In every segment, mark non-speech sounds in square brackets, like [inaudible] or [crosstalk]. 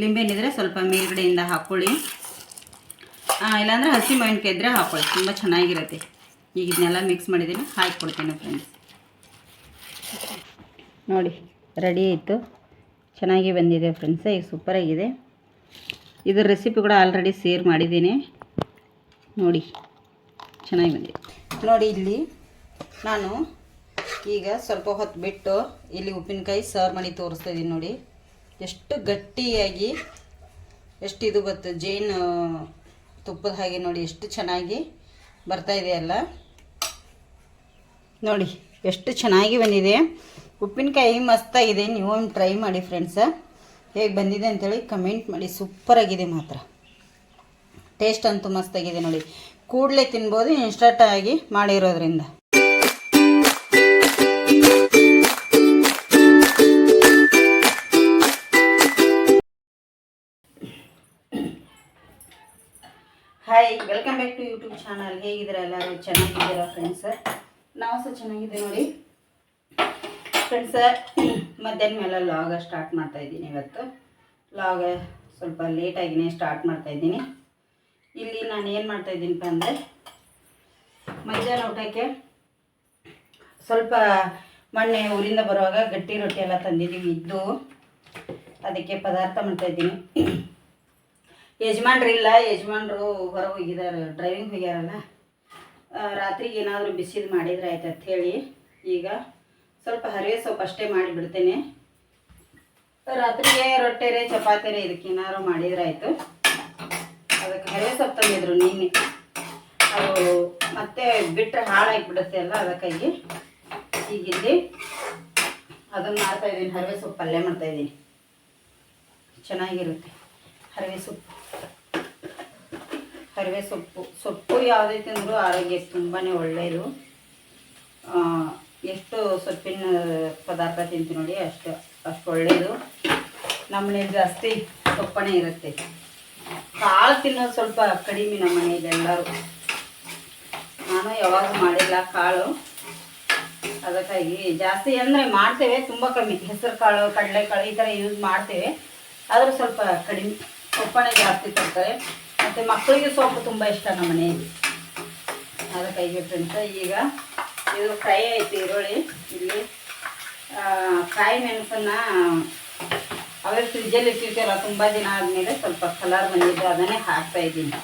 ಲಿಂಬೆಹಣ್ಣಿದ್ರೆ ಸ್ವಲ್ಪ ಮೇಲ್ಗಡೆಯಿಂದ ಹಾಕ್ಕೊಳ್ಳಿ ಇಲ್ಲಾಂದರೆ ಹಸಿ ಮಾವಿನಕಾಯಿ ಇದ್ದರೆ ಹಾಕ್ಕೊಳ್ಳಿ ತುಂಬ ಚೆನ್ನಾಗಿರುತ್ತೆ. ಈಗ ಇದನ್ನೆಲ್ಲ ಮಿಕ್ಸ್ ಮಾಡಿದ್ದೀನಿ. ಹಾಕ್ಕೊಡ್ತೀನಿ ಫ್ರೆಂಡ್ಸ್ ನೋಡಿ ರೆಡಿ ಆಯಿತು. ಚೆನ್ನಾಗಿ ಬಂದಿದೆ ಫ್ರೆಂಡ್ಸ್ ಈಗ ಸೂಪರಾಗಿದೆ ಇದ್ರ ರೆಸಿಪಿ ಕೂಡ ಆಲ್ರೆಡಿ ಸೇರ್ ಮಾಡಿದ್ದೀನಿ. ನೋಡಿ, ಚೆನ್ನಾಗಿ ಬಂದಿದೆ. ನೋಡಿ, ಇಲ್ಲಿ ನಾನು ಈಗ ಸ್ವಲ್ಪ ಹೊತ್ತು ಬಿಟ್ಟು ಇಲ್ಲಿ ಉಪ್ಪಿನಕಾಯಿ ಸರ್ವ್ ಮಾಡಿ ತೋರಿಸ್ತಾ ಇದ್ದೀನಿ ನೋಡಿ. ಎಷ್ಟು ಗಟ್ಟಿಯಾಗಿ, ಎಷ್ಟು ಇದು ಬತ್ತು ಜೇನು ತುಪ್ಪದ ಹಾಗೆ ನೋಡಿ, ಎಷ್ಟು ಚೆನ್ನಾಗಿ ಬರ್ತಾ ಇದೆ ಅಲ್ಲ. ನೋಡಿ, ಎಷ್ಟು ಚೆನ್ನಾಗಿ ಬಂದಿದೆ. ಉಪ್ಪಿನಕಾಯಿ ಮಸ್ತಾಗಿದೆ, ನೀವು ಟ್ರೈ ಮಾಡಿ ಫ್ರೆಂಡ್ಸ ಹೇಗೆ ಬಂದಿದೆ ಅಂತೇಳಿ ಕಮೆಂಟ್ ಮಾಡಿ. ಸೂಪರಾಗಿದೆ ಮಾತ್ರ. ಟೇಸ್ಟ್ ಅಂತೂ ಮಸ್ತಾಗಿದೆ ನೋಡಿ. ಕೂಡಲೇ ತಿನ್ಬೋದು, ಇನ್ಸ್ಟಂಟ್ ಆಗಿ ಮಾಡಿರೋದ್ರಿಂದ. Hi welcome back to YouTube channel ಹೇಗಿದ್ದೀರಾ ಎಲ್ಲರೂ? ಚೆನ್ನಾಗಿದ್ದೀರಾ ಫ್ರೆಂಡ್ಸ್ ನಾವು ಸಹ ಚೆನ್ನಾಗಿದ್ದೀವಿ ನೋಡಿ. ಫ್ರೆಂಡ್ಸ ಮಧ್ಯಾಹ್ನ ಮೇಲೆ ಲಾಗ ಸ್ಟಾರ್ಟ್ ಮಾಡ್ತಾ ಇದ್ದೀನಿ ಇವತ್ತು. ಲಾಗ ಸ್ವಲ್ಪ ಲೇಟಾಗಿನೇ ಸ್ಟಾರ್ಟ್ ಮಾಡ್ತಾ ಇದ್ದೀನಿ. ಇಲ್ಲಿ ನಾನು ಏನು ಮಾಡ್ತಾ ಇದ್ದೀನಿ ಅಂದರೆ, ಮಧ್ಯಾಹ್ನ ಊಟಕ್ಕೆ ಸ್ವಲ್ಪ ಮೊನ್ನೆ ಊರಿಂದ ಬರುವಾಗ ಗಟ್ಟಿ ರೊಟ್ಟಿ ಎಲ್ಲ ತಂದಿದ್ದೀವಿ. ಇದ್ದು ಅದಕ್ಕೆ ಪದಾರ್ಥ ಮಾಡ್ತಾ ಇದ್ದೀನಿ ಯಜಮಾನ್ರು ಹೊರಗೆ ಹೋಗಿದ್ದಾರೆ ಡ್ರೈವಿಂಗ್ ಹೋಗ್ಯಾರಲ್ಲ. ರಾತ್ರಿಗೆ ಏನಾದರೂ ಬಿಸಿದು ಮಾಡಿದ್ರೆ ಆಯ್ತು ಹೇಳಿ ಈಗ ಸ್ವಲ್ಪ ಹರಿವೆ ಸೊಪ್ಪು ಅಷ್ಟೇ ಮಾಡಿಬಿಡ್ತೇನೆ. ರಾತ್ರಿಗೆ ರೊಟ್ಟೆರೆ ಚಪಾತಿರೆ ಇದಕ್ಕೆ ಏನಾದ್ರು ಮಾಡಿದ್ರೆ ಆಯಿತು. ಅದಕ್ಕೆ ಹರಿವೆ ಸೊಪ್ಪು ತಂದಿದ್ರು ನಿನ್ನೆ. ಅದು ಮತ್ತೆ ಬಿಟ್ಟರೆ ಹಾಳಾಗಿಬಿಡುತ್ತೆ ಅಲ್ಲ ಅದಕ್ಕಾಗಿ ಈಗ ಇಲ್ಲಿ ಅದನ್ನು ಮಾಡ್ತಾಯಿದ್ದೀನಿ ಹರಿವೆ ಸೊಪ್ಪು ಪಲ್ಯ ಮಾಡ್ತಾ ಇದ್ದೀನಿ. ಚೆನ್ನಾಗಿರುತ್ತೆ, ಹರಿವೆ ಸೊಪ್ಪು. ಹರಿವೆ ಸೊಪ್ಪು. ಸೊಪ್ಪು ಯಾವುದೇ ತಿಂದರೂ ಆರೋಗ್ಯಕ್ಕೆ ತುಂಬಾ ಒಳ್ಳೆಯದು ಎಷ್ಟು ಸೊಪ್ಪಿನ ಪದಾರ್ಥ ತಿಂತೀವಿ ನೋಡಿ, ಅಷ್ಟು ಅಷ್ಟು ಒಳ್ಳೆಯದು ನಮ್ಮನೇಲಿ ಜಾಸ್ತಿ ಸೊಪ್ಪನೇ ಇರುತ್ತೆ. ಕಾಳು ತಿನ್ನೋದು ಸ್ವಲ್ಪ ಕಡಿಮೆ ನಮ್ಮ ಮನೇಲಿ ಎಲ್ಲರೂ. ನಾನು ಯಾವಾಗ ಮಾಡಿಲ್ಲ ಕಾಳು. ಅದಕ್ಕಾಗಿ ಜಾಸ್ತಿ ಅಂದರೆ ಮಾಡ್ತೇವೆ, ತುಂಬ ಕಮ್ಮಿ ಹೆಸರು ಕಾಳು, ಕಡಲೆಕಾಳು ಈ ಥರ ಯೂಸ್ ಮಾಡ್ತೇವೆ. ಆದರೂ ಸ್ವಲ್ಪ ಕಡಿಮೆ ಸೊಪ್ಪನೇ ಜಾಸ್ತಿ ತರ್ತಾರೆ. ಮತ್ತು ಮಕ್ಕಳಿಗೆ ಸೊಪ್ಪು ತುಂಬ ಇಷ್ಟ ನಮ್ಮ ಮನೆಯಲ್ಲಿ. ಅದಕ್ಕಾಗಿ ಫ್ರೆಂಡ್ಸ್ ಈಗ ಇದು ಫ್ರೈ ಐತಿ ಈರುಳ್ಳಿ. ಇಲ್ಲಿ ಕಾಯಿ ಮೆಣಸನ್ನು ಅವೇ ಫ್ರಿಜ್ಜಲ್ಲಿ ಇಟ್ಟಿರ್ತೀವಲ್ಲ, ತುಂಬ ದಿನ ಆದಮೇಲೆ ಸ್ವಲ್ಪ ಕಲರ್ ಬಂದಿದ್ದು ಅದನ್ನೇ ಹಾಕ್ತಾ ಇದ್ದೀನಿ.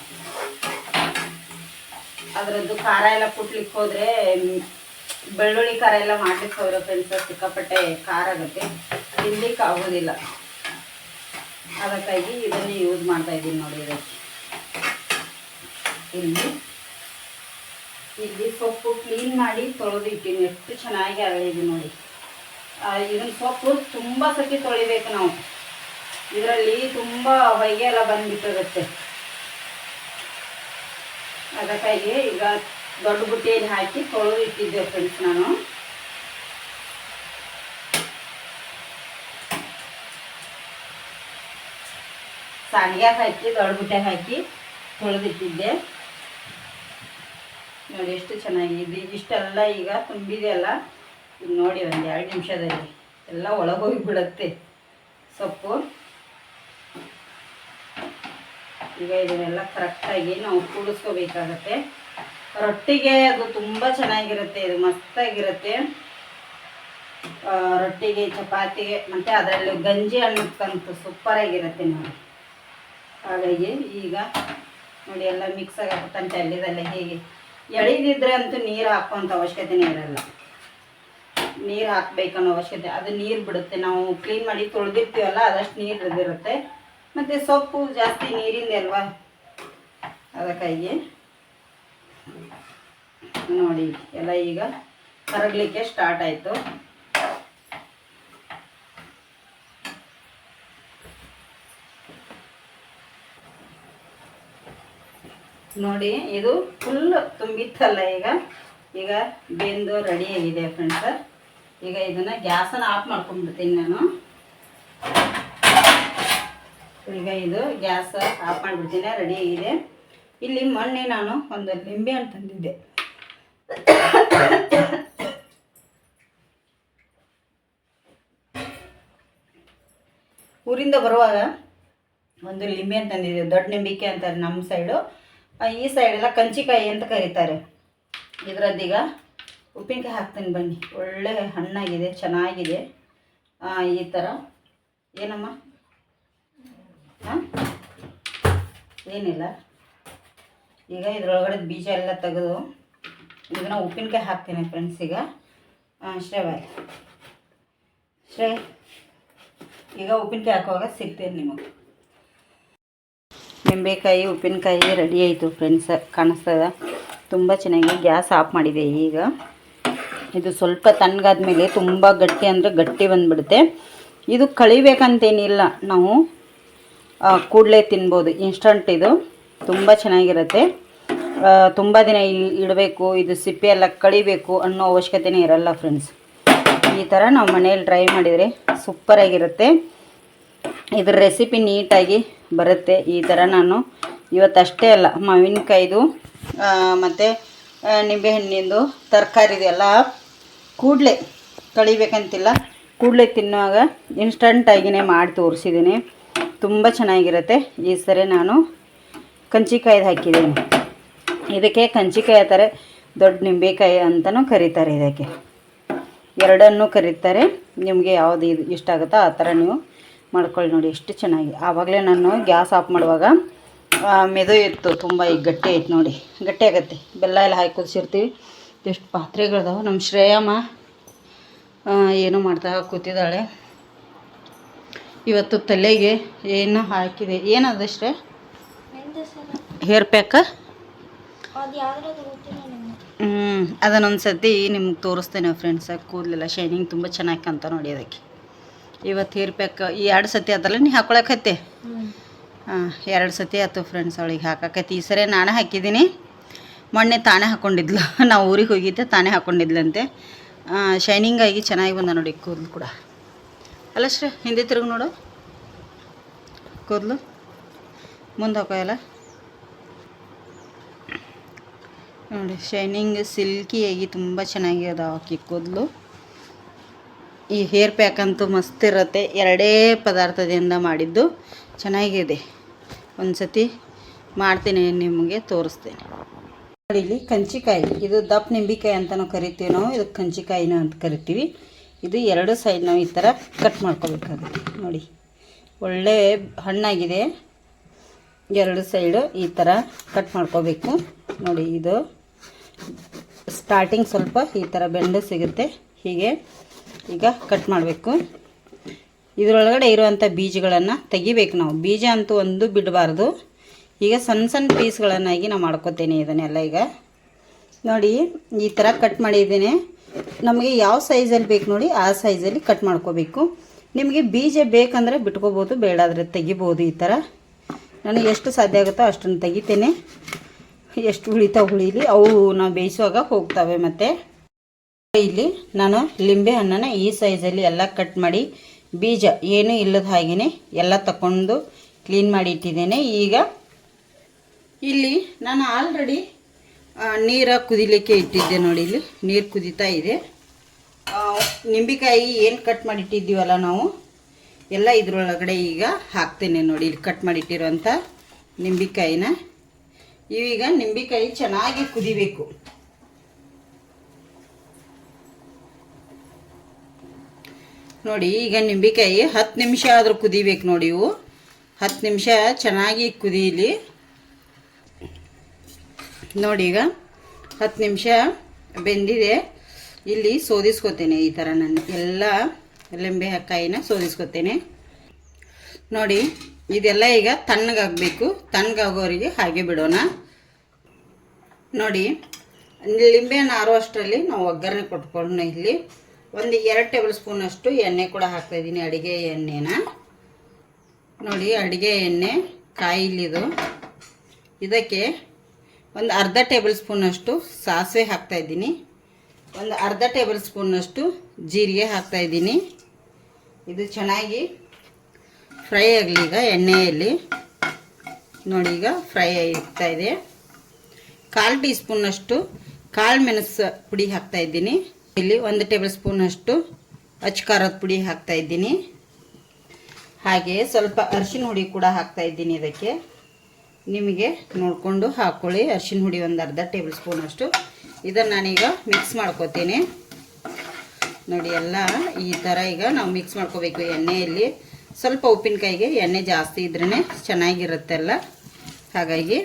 ಅದರದ್ದು ಖಾರ ಎಲ್ಲ ಕುಟ್ಲಿಕ್ಕೆ ಹೋದರೆ ಬೆಳ್ಳುಳ್ಳಿ ಖಾರ ಎಲ್ಲ ಮಾಡ್ಲಿಕ್ಕೆ ಹೋದ್ರೆ ಫ್ರೆಂಡ್ಸ್ ಸಿಕ್ಕಾಪಟ್ಟೆ ಖಾರ ಆಗುತ್ತೆ. ತಿನ್ಲಿಕ್ಕೆ ಆಗೋದಿಲ್ಲ. ಅದಕ್ಕಾಗಿ ಇದನ್ನೇ ಯೂಸ್ ಮಾಡ್ತಾ ಇದ್ದೀನಿ ನೋಡಿ ಇದಕ್ಕೆ ಇಲ್ಲಿ ಇಲ್ಲಿ ಸೊಪ್ಪು ಕ್ಲೀನ್ ಮಾಡಿ ತೊಳೆದಿಟ್ಟೀನಿ ಎಷ್ಟು ಚೆನ್ನಾಗಿ ಅರಳಿದೆ ನೋಡಿ. ಇದನ್ನ ಸೊಪ್ಪು ತುಂಬ ಸತಿ ತೊಳಿಬೇಕು ನಾವು. ಇದರಲ್ಲಿ ತುಂಬ ಹೊಯ್ಗೆ ಎಲ್ಲ ಬಂದ್ಬಿಟ್ಟಿರುತ್ತೆ. ಅದಕ್ಕಾಗಿ ಈಗ ದೊಡ್ಡ ಬುಟ್ಟಿಯಲ್ಲಿ ಹಾಕಿ ತೊಳೆದು ಇಟ್ಟಿದ್ದೆ ಫ್ರೆಂಡ್ಸ್ ನಾನು. ಸಾಣಿಗೆ ಹಾಕಿ, ದೊಡ್ಡ ಬುಟ್ಟೆ ಹಾಕಿ ತೊಳೆದಿಟ್ಟಿದ್ದೆ ನೋಡಿ, ಎಷ್ಟು ಚೆನ್ನಾಗಿದೆ. ಇಷ್ಟೆಲ್ಲ ಈಗ ತುಂಬಿದೆಯಲ್ಲ? ಈಗ ನೋಡಿ ಒಂದು ಎರಡು ನಿಮಿಷದಲ್ಲಿ. ಎಲ್ಲ ಒಳಗೋಗಿ ಬಿಡುತ್ತೆ ಸೊಪ್ಪು. ಈಗ ಇದನ್ನೆಲ್ಲ ಕರೆಕ್ಟಾಗಿ ನಾವು ಕೂಡಿಸ್ಕೋಬೇಕಾಗತ್ತೆ. ರೊಟ್ಟಿಗೆ ಅದು ತುಂಬ ಚೆನ್ನಾಗಿರುತ್ತೆ, ಇದು ಮಸ್ತಾಗಿರುತ್ತೆ. ರೊಟ್ಟಿಗೆ ಚಪಾತಿಗೆ ಮತ್ತು ಅದರಲ್ಲಿ ಗಂಜಿ ಅನ್ನಕ್ಕಂತೂ ಸೂಪರಾಗಿರುತ್ತೆ ನೋಡಿ. ಹಾಗಾಗಿ ಈಗ ನೋಡಿ, ಎಲ್ಲ ಮಿಕ್ಸ್ ಆಗತ್ತಂತೆ ಅಲ್ಲಿದಲ್ಲೇ ಹೇಗೆ? ಎಳಿದಿದ್ರೆ ಅಂತೂ ನೀರು ಹಾಕುವಂಥ ಅವಶ್ಯಕತೆನೇ ಇರಲ್ಲ. ನೀರು ಹಾಕ್ಬೇಕನ್ನೋ ಅವಶ್ಯಕತೆ, ಅದು ನೀರು ಬಿಡುತ್ತೆ. ನಾವು ಕ್ಲೀನ್ ಮಾಡಿ ತೊಳೆದಿರ್ತೀವಲ್ಲ, ಅದಷ್ಟು ನೀರು ಹಿಡಿದಿರುತ್ತೆ ಮತ್ತು ಸೊಪ್ಪು ಜಾಸ್ತಿ ನೀರಿಂದ ಅಲ್ವಾ? ಅದಕ್ಕಾಗಿ ನೋಡಿ, ಎಲ್ಲ ಈಗ ಕರಗಲಿಕ್ಕೆ ಸ್ಟಾರ್ಟ್ ಆಯಿತು. ನೋಡಿ, ಇದು ಫುಲ್ ತುಂಬಿತ್ತಲ್ಲ ಈಗ. ಈಗ ಬೆಂದು ರೆಡಿ ಆಗಿದೆ ಫ್ರೆಂಡ್ಸ್ ಈಗ ಇದನ್ನ ಗ್ಯಾಸನ್ನು ಆಫ್ ಮಾಡ್ಕೊಂಡ್ಬಿಡ್ತೀನಿ ನಾನು. ಈಗ ಇದು ಗ್ಯಾಸ್ ಆಫ್ ಮಾಡಿಬಿಡ್ತೀನಿ ರೆಡಿ ಆಗಿದೆ. ಇಲ್ಲಿ ಮೊನ್ನೆ ನಾನು ಒಂದು ಲಿಂಬೆ ಹಣ್ಣು ತಂದಿದ್ದೆ. ಊರಿಂದ ಬರುವಾಗ ಒಂದು ಲಿಂಬೆ ಹಣ್ಣು ತಂದಿದ್ದೀವಿ ದೊಡ್ಡ ನಿಂಬಿಕೆ ಅಂತಾರೆ ನಮ್ಮ ಸೈಡು ಈ ಸೈಡೆಲ್ಲ ಕಂಚಿಕಾಯಿ ಅಂತ ಕರೀತಾರೆ. ಇದರದ್ದೀಗ ಉಪ್ಪಿನಕಾಯಿ ಹಾಕ್ತೀನಿ ಬನ್ನಿ. ಒಳ್ಳೆ ಹಣ್ಣಾಗಿದೆ, ಚೆನ್ನಾಗಿದೆ. ಈ ಥರ ಏನಮ್ಮ? ಹಾಂ? ಏನಿಲ್ಲ. ಈಗ ಇದ್ರೊಳಗಡೆ ಬೀಜ ಎಲ್ಲ ತೆಗೆದು ಇದನ್ನ ಉಪ್ಪಿನಕಾಯಿ ಹಾಕ್ತೀನಿ ಫ್ರೆಂಡ್ಸ್ ಈಗ. ಶ್ರೇವಾಯ್ ಶ್ರೇ ಈಗ ಉಪ್ಪಿನಕಾಯಿ ಹಾಕುವಾಗ ಸಿಗ್ತೀನಿ ನಿಮಗೆ. ನಿಂಬೆಕಾಯಿ ಉಪ್ಪಿನಕಾಯಿ ರೆಡಿ ಆಯಿತು ಫ್ರೆಂಡ್ಸ್ ಕಾಣಿಸ್ತದ. ತುಂಬ ಚೆನ್ನಾಗಿ ಗ್ಯಾಸ್ ಆಫ್ ಮಾಡಿದೆ ಈಗ. ಇದು ಸ್ವಲ್ಪ ತಣ್ಣಗಾದ್ಮೇಲೆ ತುಂಬ ಗಟ್ಟಿ ಅಂದರೆ ಗಟ್ಟಿ ಬಂದುಬಿಡುತ್ತೆ. ಇದು ಕಳಿಬೇಕಂತೇನಿಲ್ಲ. ನಾವು ಕೂಡಲೇ ತಿನ್ಬೋದು. ಇನ್ಸ್ಟಂಟ್ ಇದು. ತುಂಬ ಚೆನ್ನಾಗಿರುತ್ತೆ. ತುಂಬ ದಿನ ಇಡಬೇಕು. ಇದು ಸಿಪ್ಪೆ ಎಲ್ಲ ಕಳಿಬೇಕು ಅನ್ನೋ ಅವಶ್ಯಕತೆನೇ ಇರಲ್ಲ ಫ್ರೆಂಡ್ಸ್ ಈ ಥರ ನಾವು ಮನೇಲಿ ಟ್ರೈ ಮಾಡಿದರೆ ಸೂಪರಾಗಿರುತ್ತೆ ಇದ್ರ ರೆಸಿಪಿ ನೀಟಾಗಿ ಬರುತ್ತೆ ಈ ಥರ ನಾನು. ಇವತ್ತಷ್ಟೇ ಅಲ್ಲ, ಮಾವಿನಕಾಯ್ದು ಮತ್ತು ನಿಂಬೆಹಣ್ಣಿಂದು ತರಕಾರಿ ಎಲ್ಲ ಕೂಡಲೇ ಕಳಿಬೇಕಂತಿಲ್ಲ. ಕೂಡಲೇ ತಿನ್ನುವಾಗ ಇನ್ಸ್ಟಂಟಾಗಿಯೇ ಮಾಡಿ ತೋರಿಸಿದ್ದೀನಿ. ತುಂಬ ಚೆನ್ನಾಗಿರುತ್ತೆ. ಈ ಸರಿ ನಾನು ಕಂಚಿಕಾಯ್ದು ಹಾಕಿದ್ದೀನಿ. ಇದಕ್ಕೆ ಕಂಚಿಕಾಯಿ ಅಂತಾರೆ ದೊಡ್ಡ ನಿಂಬೆಕಾಯಿ ಅಂತಲೂ ಕರೀತಾರೆ ಇದಕ್ಕೆ. ಎರಡನ್ನೂ ಕರೀತಾರೆ. ನಿಮಗೆ ಯಾವುದು ಇದು ಇಷ್ಟ ಆಗುತ್ತೋ ಆ ಥರ ನೀವು ಮಾಡ್ಕೊಳ್ಳಿ ನೋಡಿ, ಎಷ್ಟು ಚೆನ್ನಾಗಿ ಆವಾಗಲೇ ನಾನು ಗ್ಯಾಸ್ ಆಫ್ ಮಾಡುವಾಗ ಮೆದು ಇತ್ತು ತುಂಬ ಈಗ ಗಟ್ಟಿ ಐತೆ ನೋಡಿ. ಗಟ್ಟಿ ಆಗತ್ತೆ. ಬೆಲ್ಲ ಎಲ್ಲ ಹಾಕಿ ಕುದಿಸಿರ್ತೀವಿ. ಎಷ್ಟು ಪಾತ್ರೆಗಳಿದಾವೆ. ನಮ್ಮ ಶ್ರೇಯಮ್ಮ ಏನು ಏನೋ ಮಾಡ್ತಾ ಕೂತಿದ್ದಾಳೆ. ಇವತ್ತು ತಲೆಗೆ ಏನು ಹಾಕಿದೆ. ಏನದು ಶ್ರೇ? Hair pack? ಹ್ಞೂ ಅದನ್ನೊಂದು ಸತಿ ನಿಮ್ಗೆ ತೋರಿಸ್ತೇನೆ ಫ್ರೆಂಡ್ಸ್ ಕೂದಲೆಲ್ಲ ಶೈನಿಂಗ್ ತುಂಬ ಚೆನ್ನಾಗಿ ಕಾಣ್ತಾ ನೋಡಿ ಅದಕ್ಕೆ. ಇವತ್ತು ಪ್ಯಾಕ್ ಈ ಎರಡು ಸತಿ ಆತಲ್ಲ ನೀ ಹಾಕೊಳಕತ್ತೆ ಹಾಂ ಎರಡು ಸತಿ ಆಯ್ತು ಫ್ರೆಂಡ್ಸ್ ಅವಳಿಗೆ ಹಾಕಕತ್ತಿ. ಈ ಸರಿ ನಾನೇ ಹಾಕಿದ್ದೀನಿ. ಮೊನ್ನೆ ತಾನೇ ಹಾಕ್ಕೊಂಡಿದ್ಲು [laughs] ನಾವು ಊರಿಗೆ ಹೋಗಿದ್ದೆ ತಾನೇ ಹಾಕ್ಕೊಂಡಿದ್ಲಂತೆ ಶೈನಿಂಗ್ ಆಗಿ ಚೆನ್ನಾಗಿ ಬಂದ ನೋಡಿ ಕೂದಲು ಕೂಡ. ಅಲ್ಲ ಶ್ರೀ ಹಿಂದೆ ತಿರುಗಿ ನೋಡು. ಕೂದಲು. ಮುಂದೆ ಹಾಕೋಯಲ್ಲ ನೋಡಿ ಶೈನಿಂಗ್ ಸಿಲ್ಕಿಯಾಗಿ ತುಂಬ ಚೆನ್ನಾಗಿ ಅದಾವ ಆಕಿ ಕೂದಲು. ಈ ಹೇರ್ ಪ್ಯಾಕ್ ಅಂತೂ ಮಸ್ತ್ ಇರುತ್ತೆ. ಎರಡೇ ಪದಾರ್ಥದಿಂದ ಮಾಡಿದ್ದು ಚೆನ್ನಾಗಿದೆ. ಒಂದು ಸತಿ ಮಾಡ್ತೀನಿ, ನಿಮಗೆ ತೋರಿಸ್ತೀನಿ. ಇಲ್ಲಿ ಕಂಚಿಕಾಯಿ. ಇದು ದಪ್ಪ ನಿಂಬಿಕಾಯಿ ಅಂತಲೂ ಕರಿತೀವಿ ನಾವು. ಇದು ಕಂಚಿಕಾಯಿನ ಅಂತ ಕರಿತೀವಿ. ಇದು ಎರಡು ಸೈಡ್ ನಾವು ಈ ಥರ ಕಟ್ ಮಾಡ್ಕೋಬೇಕಾಗುತ್ತೆ. ನೋಡಿ, ಒಳ್ಳೆ ಹಣ್ಣಾಗಿದೆ. ಎರಡು ಸೈಡು ಈ ಥರ ಕಟ್ ಮಾಡ್ಕೋಬೇಕು. ನೋಡಿ, ಇದು ಸ್ಟಾರ್ಟಿಂಗ್ ಸ್ವಲ್ಪ ಈ ಥರ ಬೆಂಡು ಸಿಗುತ್ತೆ. ಹೀಗೆ ಈಗ ಕಟ್ ಮಾಡಬೇಕು. ಇದರೊಳಗಡೆ ಇರುವಂಥ ಬೀಜಗಳನ್ನು ತೆಗಿಬೇಕು ನಾವು. ಬೀಜ ಅಂತೂ ಒಂದು ಬಿಡಬಾರ್ದು. ಈಗ ಸಣ್ಣ ಸಣ್ಣ ಪೀಸ್ಗಳನ್ನಾಗಿ ನಾವು ಮಾಡ್ಕೋತೇನೆ ಇದನ್ನೆಲ್ಲ ಈಗ. ನೋಡಿ, ಈ ಥರ ಕಟ್ ಮಾಡಿದ್ದೀನಿ. ನಮಗೆ ಯಾವ ಸೈಜಲ್ಲಿ ಬೇಕು ನೋಡಿ, ಆ ಸೈಜಲ್ಲಿ ಕಟ್ ಮಾಡ್ಕೋಬೇಕು. ನಿಮಗೆ ಬೀಜ ಬೇಕಂದರೆ ಬಿಟ್ಕೋಬೋದು ಬೇಡಾದರೆ ತೆಗಿಬೋದು ಈ ಥರ ನನಗೆ ಎಷ್ಟು ಸಾಧ್ಯ ಆಗುತ್ತೋ ಅಷ್ಟನ್ನು ತೆಗಿತೇನೆ. ಎಷ್ಟು ಉಳಿತಾವೆ ಉಳಿಲಿ ಅವು ನಾವು ಬೇಯಿಸುವಾಗ ಹೋಗ್ತವೆ ಮತ್ತು. ಇಲ್ಲಿ ನಾನು ಲಿಂಬೆ ಹಣ್ಣನ್ನು ಈ ಸೈಜಲ್ಲಿ ಎಲ್ಲ ಕಟ್ ಮಾಡಿ ಬೀಜ ಏನೂ ಇಲ್ಲದ ಹಾಗೆಯೇ ಎಲ್ಲ ತಗೊಂಡು ಕ್ಲೀನ್ ಮಾಡಿ ಇಟ್ಟಿದ್ದೇನೆ. ಈಗ ಇಲ್ಲಿ ನಾನು ಆಲ್ರೆಡಿ ನೀರ ಕುದಿಲಿಕ್ಕೆ ಇಟ್ಟಿದ್ದೆ ನೋಡಿ ಇಲ್ಲಿ. ನೀರು ಕುದೀತಾ ಇದೆ. ನಿಂಬೆಕಾಯಿ ಏನು ಕಟ್ ಮಾಡಿ ಇಟ್ಟಿದ್ದೀವಲ್ಲ ನಾವು? ಎಲ್ಲ ಇದರೊಳಗಡೆ ಈಗ ಹಾಕ್ತೇನೆ ನೋಡಿ ಇಲ್ಲಿ ಕಟ್ ಮಾಡಿಟ್ಟಿರುವಂಥ ನಿಂಬೆಕಾಯಿನ. ಇವೀಗ ನಿಂಬೆಕಾಯಿ ಚೆನ್ನಾಗಿ ಕುದಿಬೇಕು. ನೋಡಿ, ಈಗ ನಿಂಬೆಕಾಯಿ ಹತ್ತು ನಿಮಿಷ ಆದರೂ ಕುದಿಬೇಕು ನೋಡಿ ಇವು. ಹತ್ತು ನಿಮಿಷ ಚೆನ್ನಾಗಿ ಕುದೀಲಿ. ನೋಡಿ ಈಗ ಹತ್ತು ನಿಮಿಷ ಬೆಂದಿದೆ. ಇಲ್ಲಿ ಸೋದಿಸ್ಕೊತೇನೆ ಈ ಥರ ನಾನು ಎಲ್ಲ ಲಿಂಬೆ ಕಾಯಿನ ಸೋದಿಸ್ಕೊತೇನೆ. ನೋಡಿ, ಇದೆಲ್ಲ ಈಗ ತಣ್ಣಗಾಗಬೇಕು. ತಣ್ಣಗಾಗೋರಿಗೆ ಹಾಗೆ ಬಿಡೋಣ. ನೋಡಿ ಲಿಂಬೆಯನ್ನು ಆರೋ ಅಷ್ಟರಲ್ಲಿ ನಾವು ಒಗ್ಗರಣೆ ಕೊಟ್ಕೊಂಡು ಇಲ್ಲಿ. ಒಂದು ಎರಡು ಟೇಬಲ್ ಸ್ಪೂನಷ್ಟು ಎಣ್ಣೆ ಕೂಡ ಹಾಕ್ತಾಯಿದ್ದೀನಿ ಅಡುಗೆ ಎಣ್ಣೆನ. ನೋಡಿ, ಅಡುಗೆ ಎಣ್ಣೆ ಕಾಯಿಲಿದು. ಇದಕ್ಕೆ ಒಂದು ಅರ್ಧ ಟೇಬಲ್ ಸ್ಪೂನಷ್ಟು ಸಾಸಿವೆ ಹಾಕ್ತಾಯಿದ್ದೀನಿ ಒಂದು ಅರ್ಧ ಟೇಬಲ್ ಸ್ಪೂನಷ್ಟು ಜೀರಿಗೆ ಹಾಕ್ತಾಯಿದ್ದೀನಿ ಇದು ಚೆನ್ನಾಗಿ ಫ್ರೈ ಆಗಲಿ ಈಗ ಎಣ್ಣೆಯಲ್ಲಿ. ನೋಡಿ, ಈಗ ಫ್ರೈ ಆಗ್ತಾ ಇದೆ. ಕಾಲು ಟೀ ಸ್ಪೂನಷ್ಟು ಕಾಳು ಮೆಣಸು ಪುಡಿ ಹಾಕ್ತಾ ಇದ್ದೀನಿ. ಇಲ್ಲಿ ಒಂದು ಟೇಬಲ್ ಸ್ಪೂನಷ್ಟು ಅಚ್ಚಕಾರದ ಪುಡಿ ಹಾಕ್ತಾ ಇದ್ದೀನಿ. ಹಾಗೆ ಸ್ವಲ್ಪ ಅರಿಶಿನ ಹುಡಿ ಕೂಡ ಹಾಕ್ತಾ ಇದ್ದೀನಿ ಇದಕ್ಕೆ. ನಿಮಗೆ ನೋಡಿಕೊಂಡು ಹಾಕ್ಕೊಳ್ಳಿ ಅರಿಶಿನ ಹುಡಿ ಒಂದು ಅರ್ಧ ಟೇಬಲ್ ಸ್ಪೂನ್ ಅಷ್ಟು. ಇದನ್ನು ನಾನೀಗ ಮಿಕ್ಸ್ ಮಾಡ್ಕೋತೀನಿ. ನೋಡಿ, ಎಲ್ಲ ಈ ಥರ ಈಗ ನಾವು ಮಿಕ್ಸ್ ಮಾಡ್ಕೋಬೇಕು ಎಣ್ಣೆಯಲ್ಲಿ. ಸ್ವಲ್ಪ ಉಪ್ಪಿನಕಾಯಿಗೆ ಎಣ್ಣೆ ಜಾಸ್ತಿ ಇದ್ರೇ ಚೆನ್ನಾಗಿರುತ್ತೆಲ್ಲ ಹಾಗಾಗಿ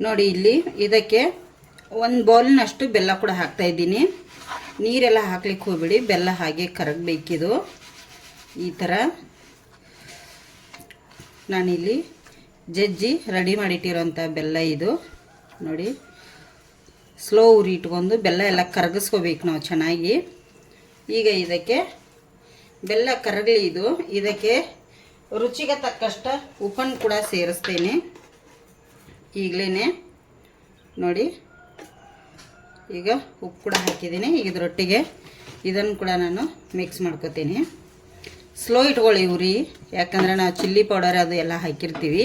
ನೋಡಿ, ಇಲ್ಲಿ ಇದಕ್ಕೆ ಒಂದು ಬೌಲ್ನಷ್ಟು ಬೆಲ್ಲ ಕೂಡ ಹಾಕ್ತಾ ಇದ್ದೀನಿ. ನೀರೆಲ್ಲ ಹಾಕ್ಲಿಕ್ಕೆ ಹೋಗ್ಬಿಡಿ, ಬೆಲ್ಲ ಹಾಗೆ ಕರಗಬೇಕಿದು. ಈ ಥರ ನಾನಿಲ್ಲಿ ಜಜ್ಜಿ ರೆಡಿ ಮಾಡಿಟ್ಟಿರೋಂಥ ಬೆಲ್ಲ ಇದು. ನೋಡಿ, ಸ್ಲೋ ಉರಿ ಇಟ್ಕೊಂಡು ಬೆಲ್ಲ ಎಲ್ಲ ಕರಗಿಸ್ಕೋಬೇಕು ನಾವು ಚೆನ್ನಾಗಿ. ಈಗ ಇದಕ್ಕೆ ಬೆಲ್ಲ ಕರಗಲಿ ಇದು. ಇದಕ್ಕೆ ರುಚಿಗೆ ತಕ್ಕಷ್ಟು ಉಪ್ಪನ್ನು ಕೂಡ ಸೇರಿಸ್ತೇನೆ. ಈಗಲೇ ನೋಡಿ ಈಗ ಉಪ್ಪು ಕೂಡ ಹಾಕಿದ್ದೀನಿ. ಈಗ ಇದರೊಟ್ಟಿಗೆ ಇದನ್ನು ಕೂಡ ನಾನು ಮಿಕ್ಸ್ ಮಾಡ್ಕೋತೀನಿ. ಸ್ಲೋ ಇಟ್ಕೊಳ್ಳಿ ಉರಿ ಯಾಕಂದರೆ ನಾವು ಚಿಲ್ಲಿ ಪೌಡರ್ ಅದು ಎಲ್ಲ ಹಾಕಿರ್ತೀವಿ.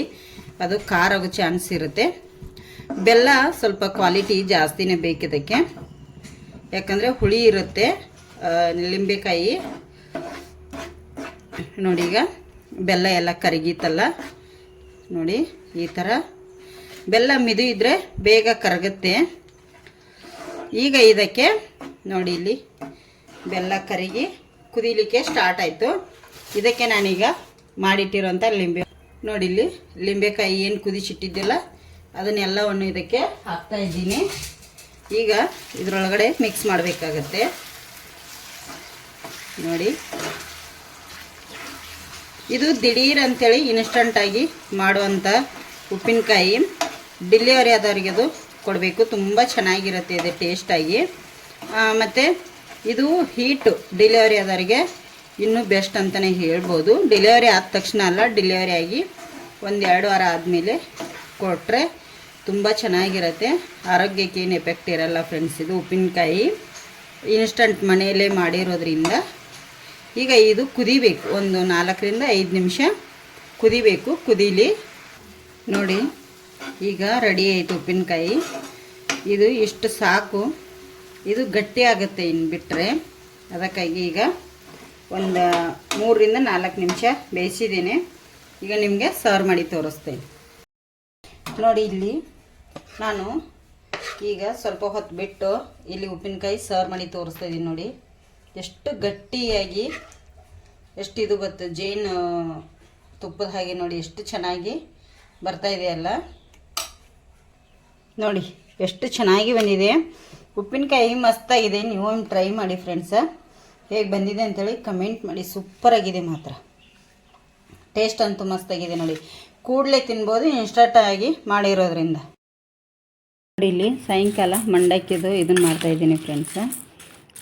ಅದು ಖಾರ ಆಗೋ ಚಾನ್ಸ್ ಇರುತ್ತೆ. ಬೆಲ್ಲ ಸ್ವಲ್ಪ ಕ್ವಾಲಿಟಿ ಜಾಸ್ತಿನೇ ಬೇಕಿದ್ದಕ್ಕೆ ಯಾಕಂದರೆ ಹುಳಿ ಇರುತ್ತೆ. ನಿಂಬೆಕಾಯಿ ನೋಡಿ ಈಗ ಬೆಲ್ಲ ಎಲ್ಲ ಕರಗೀತಲ್ಲ ನೋಡಿ ಈ ಥರ ಬೆಲ್ಲ ಮಿದು ಇದ್ದರೆ ಬೇಗ ಕರಗುತ್ತೆ. ಈಗ ಇದಕ್ಕೆ ನೋಡಿ ಇಲ್ಲಿ ಬೆಲ್ಲ ಕರಿಗಿ ಕುದಿಲಿಕ್ಕೆ ಸ್ಟಾರ್ಟ್ ಆಯಿತು. ಇದಕ್ಕೆ ನಾನೀಗ ಮಾಡಿಟ್ಟಿರೋಂಥ ಲಿಂಬೆ ನೋಡಿ ಇಲ್ಲಿ ಲಿಂಬೆಕಾಯಿ ಏನು ಕುದಿಸಿಟ್ಟಿದ್ದಿಲ್ಲ ಅದನ್ನೆಲ್ಲವನ್ನು ಇದಕ್ಕೆ ಹಾಕ್ತಾ ಇದ್ದೀನಿ. ಈಗ ಇದರೊಳಗಡೆ ಮಿಕ್ಸ್ ಮಾಡಬೇಕಾಗತ್ತೆ. ನೋಡಿ. ಇದು ದಿಢೀರ್ ಅಂತೇಳಿ ಇನ್ಸ್ಟಂಟಾಗಿ ಮಾಡುವಂಥ ಉಪ್ಪಿನಕಾಯಿ. ಡೆಲಿವರಿ ಆದವರಿಗೆ ಅದು ಕೊಡಬೇಕು. ತುಂಬ ಚೆನ್ನಾಗಿರುತ್ತೆ ಇದು ಟೇಸ್ಟಾಗಿ. ಮತ್ತು ಇದು ಹೀಟು ಡೆಲಿವರಿ ಆದವರಿಗೆ ಇನ್ನೂ ಬೆಸ್ಟ್ ಅಂತಲೇ ಹೇಳ್ಬೋದು. ಡೆಲಿವರಿ ಆದ ತಕ್ಷಣ ಅಲ್ಲ, ಡೆಲಿವರಿ ಆಗಿ ಒಂದು ಎರಡು ವಾರ ಆದಮೇಲೆ ಕೊಟ್ಟರೆ ತುಂಬ ಚೆನ್ನಾಗಿರುತ್ತೆ. ಆರೋಗ್ಯಕ್ಕೆ ಏನು ಎಫೆಕ್ಟ್ ಇರಲ್ಲ ಫ್ರೆಂಡ್ಸ್ ಇದು ಉಪ್ಪಿನಕಾಯಿ ಇನ್ಸ್ಟಂಟ್ ಮನೆಯಲ್ಲೇ ಮಾಡಿರೋದ್ರಿಂದ. ಈಗ ಇದು ಕುದಿಬೇಕು, ಒಂದು ನಾಲ್ಕರಿಂದ ಐದು ನಿಮಿಷ ಕುದಿಬೇಕು, ಕುದೀಲಿ. ನೋಡಿ. ಈಗ ರೆಡಿ ಆಯಿತು ಉಪ್ಪಿನಕಾಯಿ. ಇದು ಇಷ್ಟು ಸಾಕು. ಇದು ಗಟ್ಟಿ ಆಗುತ್ತೆ ಇನ್ನು ಬಿಟ್ಟರೆ ಅದಕ್ಕಾಗಿ ಈಗ ಒಂದು ಮೂರರಿಂದ ನಾಲ್ಕು ನಿಮಿಷ ಬೇಯಿಸಿದ್ದೀನಿ. ಈಗ ನಿಮಗೆ ಸರ್ವ್ ಮಾಡಿ ತೋರಿಸ್ತೇನೆ. ನೋಡಿ ಇಲ್ಲಿ ನಾನು ಈಗ ಸ್ವಲ್ಪ ಹೊತ್ತು ಬಿಟ್ಟು ಇಲ್ಲಿ ಉಪ್ಪಿನಕಾಯಿ ಸರ್ವ್ ಮಾಡಿ ತೋರಿಸ್ತಾ ನೋಡಿ. ಎಷ್ಟು ಗಟ್ಟಿಯಾಗಿ, ಎಷ್ಟು ಇದು ಗೊತ್ತು ಜೇನು ತುಪ್ಪದ ಹಾಗೆ ನೋಡಿ, ಎಷ್ಟು ಚೆನ್ನಾಗಿ ಬರ್ತಾ ಇದೆಯಲ್ಲ ನೋಡಿ, ಎಷ್ಟು ಚೆನ್ನಾಗಿ ಬಂದಿದೆ. ಉಪ್ಪಿನಕಾಯಿ ಮಸ್ತಾಗಿದೆ, ನೀವು ಒಂದು ಟ್ರೈ ಮಾಡಿ ಫ್ರೆಂಡ್ಸ ಹೇಗೆ ಬಂದಿದೆ ಅಂತೇಳಿ ಕಮೆಂಟ್ ಮಾಡಿ ಸೂಪರಾಗಿದೆ ಮಾತ್ರ. ಟೇಸ್ಟ್ ಅಂತೂ ಮಸ್ತಾಗಿದೆ ನೋಡಿ. ಕೂಡಲೇ ತಿನ್ಬೋದು ಇನ್ಸ್ಟಂಟಾಗಿ ಮಾಡಿರೋದ್ರಿಂದ. ನೋಡಿ ಇಲ್ಲಿ ಸಾಯಂಕಾಲ ಮಂಡಕ್ಕಿದು ಇದನ್ನು ಮಾಡ್ತಾಯಿದ್ದೀನಿ ಫ್ರೆಂಡ್ಸ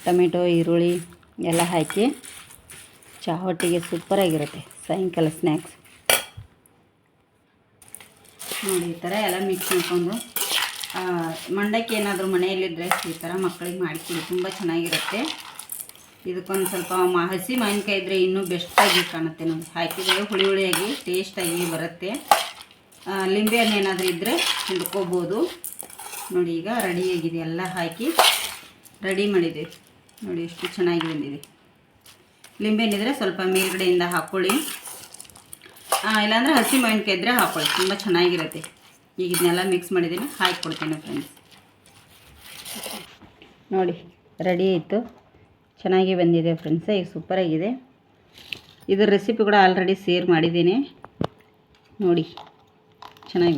ಟೊಮೆಟೊ, ಈರುಳ್ಳಿ ಎಲ್ಲ ಹಾಕಿ ಚಹಾ ಒಟ್ಟಿಗೆ ಸೂಪರಾಗಿರುತ್ತೆ ಸಾಯಂಕಾಲ ಸ್ನ್ಯಾಕ್ಸ್ ನೋಡಿ, ಈ ಥರ ಎಲ್ಲ ಮಿಕ್ಸ್ ಮಾಡ್ಕೊಂಡು ಮಂಡಕ್ಕಿ ಏನಾದರೂ ಮನೆಯಲ್ಲಿದ್ದರೆ ಈ ಥರ ಮಕ್ಕಳಿಗೆ ಮಾಡಿಕೊಡಿ ತುಂಬ ಚೆನ್ನಾಗಿರುತ್ತೆ. ಇದಕ್ಕೊಂದು ಸ್ವಲ್ಪ ಮ, ಹಸಿ ಮಾವಿನಕಾಯಿ ಇದ್ದರೆ ಇನ್ನೂ ಬೆಸ್ಟಾಗಿ ಕಾಣುತ್ತೆ ನಮಗೆ. ಹಾಕಿದರೆ ಹುಳಿ ಹುಳಿಯಾಗಿ ಟೇಸ್ಟಾಗಿ ಬರುತ್ತೆ. ಲಿಂಬೆ ಹಣ್ಣು ಏನಾದರೂ ಇದ್ದರೆ ಹಿಡ್ಕೋಬೋದು. ನೋಡಿ, ಈಗ ರೆಡಿಯಾಗಿದೆ ಎಲ್ಲ ಹಾಕಿ ರೆಡಿ ಮಾಡಿದೆ. ನೋಡಿ, ಎಷ್ಟು ಚೆನ್ನಾಗಿ ಬಂದಿದೆ. ಲಿಂಬೆ ಹಣ್ಣಿದ್ರೆ ಸ್ವಲ್ಪ ಮೇಲ್ಗಡೆಯಿಂದ ಹಾಕ್ಕೊಳ್ಳಿ ಇಲ್ಲಾಂದರೆ ಹಸಿ ಮಾವಿನಕಾಯಿ ಇದ್ದರೆ ಹಾಕ್ಕೊಳ್ಳಿ ತುಂಬ ಚೆನ್ನಾಗಿರುತ್ತೆ. ಈಗ ಇದನ್ನೆಲ್ಲ ಮಿಕ್ಸ್ ಮಾಡಿದ್ದೀನಿ. ಹಾಕಿ ಕೊಡ್ತೀನಿ ಫ್ರೆಂಡ್ಸ್ ನೋಡಿ ರೆಡಿ ಆಯಿತು. ಚೆನ್ನಾಗಿ ಬಂದಿದೆ ಫ್ರೆಂಡ್ಸ್ ಈಗ ಸೂಪರಾಗಿದೆ ಇದ್ರ ರೆಸಿಪಿ ಕೂಡ ಆಲ್ರೆಡಿ ಸೇರ್ ಮಾಡಿದ್ದೀನಿ. ನೋಡಿ, ಚೆನ್ನಾಗಿ